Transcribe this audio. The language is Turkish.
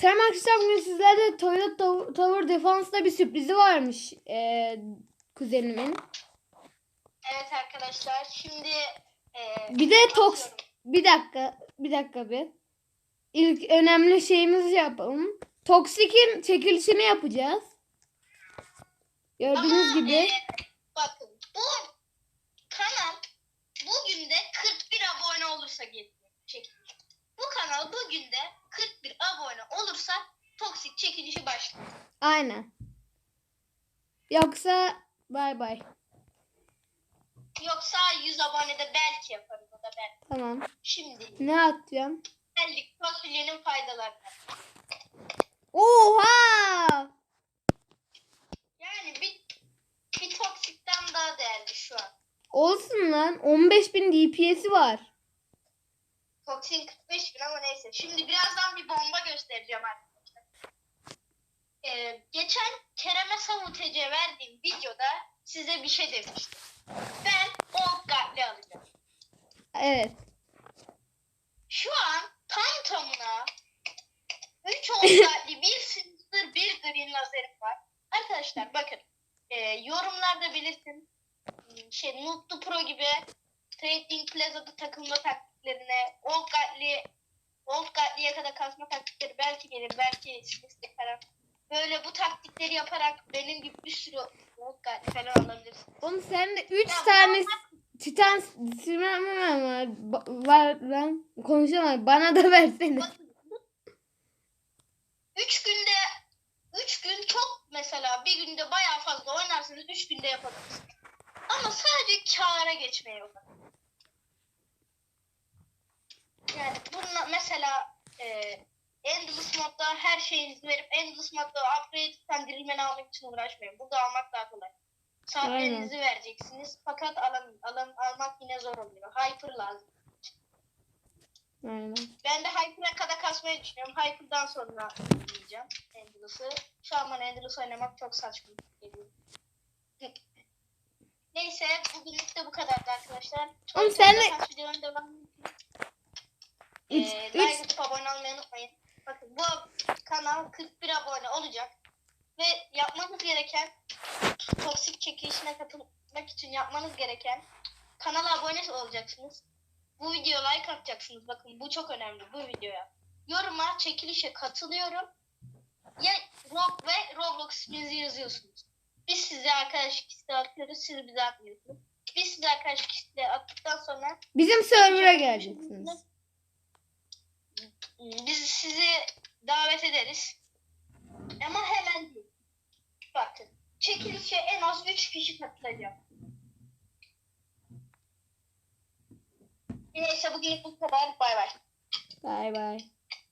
Selam arkadaşlar bugün sizlerle Toyota Tow- Tower Defense'da bir sürprizi varmış ee, kuzenimin. Evet arkadaşlar şimdi e, Bir de atıyorum. bir dakika bir dakika bir. İlk önemli şeyimizi yapalım. Toksik'in çekilişini yapacağız. Gördüğünüz Ama, gibi. e, bakın bu kanal bugün de 41 abone olursa çekiliş. Bu kanal bugün de 41 abone olursa toksik çekilişi başlıyor. Aynen. Yoksa bay bay. Yoksa 100 abonede belki yaparız o da belki. Tamam. Şimdi Ne atacağım? bellik fasulyenin faydaları. Oha! Yani bir, bir toksikten daha değerli şu an. Olsun lan. 15.000 DPS'i var. Toksin 45 bin ama neyse. Şimdi birazdan bir bomba göstereceğim arkadaşlar. Ee, geçen Kerem'e Savutece verdiğim videoda size bir şey demiştim. Ben Old Guard'li alacağım. Evet. Şu an tam tamına 3 Old Guard'li, bir Silver, bir Green lazerim var. Arkadaşlar bakın. E, yorumlarda belirtin. Hmm, Şey, Nutlu Pro gibi Trading Plaza'da takılma taktiklerine, Old Guard'li Old Guard'liye kadar kasma taktikleri belki gelir, belki Smith'li falan. Böyle bu taktikleri yaparak benim gibi bir sürü Guard'li falan alabilirsiniz. Oğlum sende 3 Ya tane Titan silmem var. Ba- var lan. Konuşamam. Bana da versene. Bakın, Üç günde üç gün çok mesela bir günde bayağı fazla oynarsınız üç günde yapabilirsiniz. Ama sadece kâra geçmeye odaklanın. Yani bununla mesela e, Endless modda her şeyinizi verip Endless modda upgrade sendirilmeni almak için uğraşmayın. Burada almak daha kolay. Saatlerinizi vereceksiniz fakat alan, alan, almak yine zor oluyor. Hyper lazım. Aynen. Ben de Hyper'a kadar kasmayı düşünüyorum. Hyper'dan sonra oynayacağım Endless'ı. Şu an bana Endless oynamak çok saçma geliyor. Neyse bugünlük de bu kadardı arkadaşlar. Oğlum sen de- Defans videolarına devam Üç, ee, üç, like abone olmayı unutmayın. Bakın bu kanal 41 abone olacak. Ve yapmanız gereken toksik çekilişine katılmak için yapmanız gereken kanala abone olacaksınız. Bu videoya like atacaksınız. Bakın bu çok önemli bu videoya. Yoruma çekilişe katılıyorum. Ya Rob ve Roblox isminizi yazıyorsunuz. Biz size arkadaşlık isteği atıyoruz. Siz bize atmıyorsunuz. Biz size arkadaşlık isteği attıktan sonra bizim server'a geleceksiniz. biz sizi davet ederiz. Ama hemen değil. Bakın. Çekilişe en az 3 kişi katılacak. Neyse bugün bu kadar. Bay bay. Bay bay.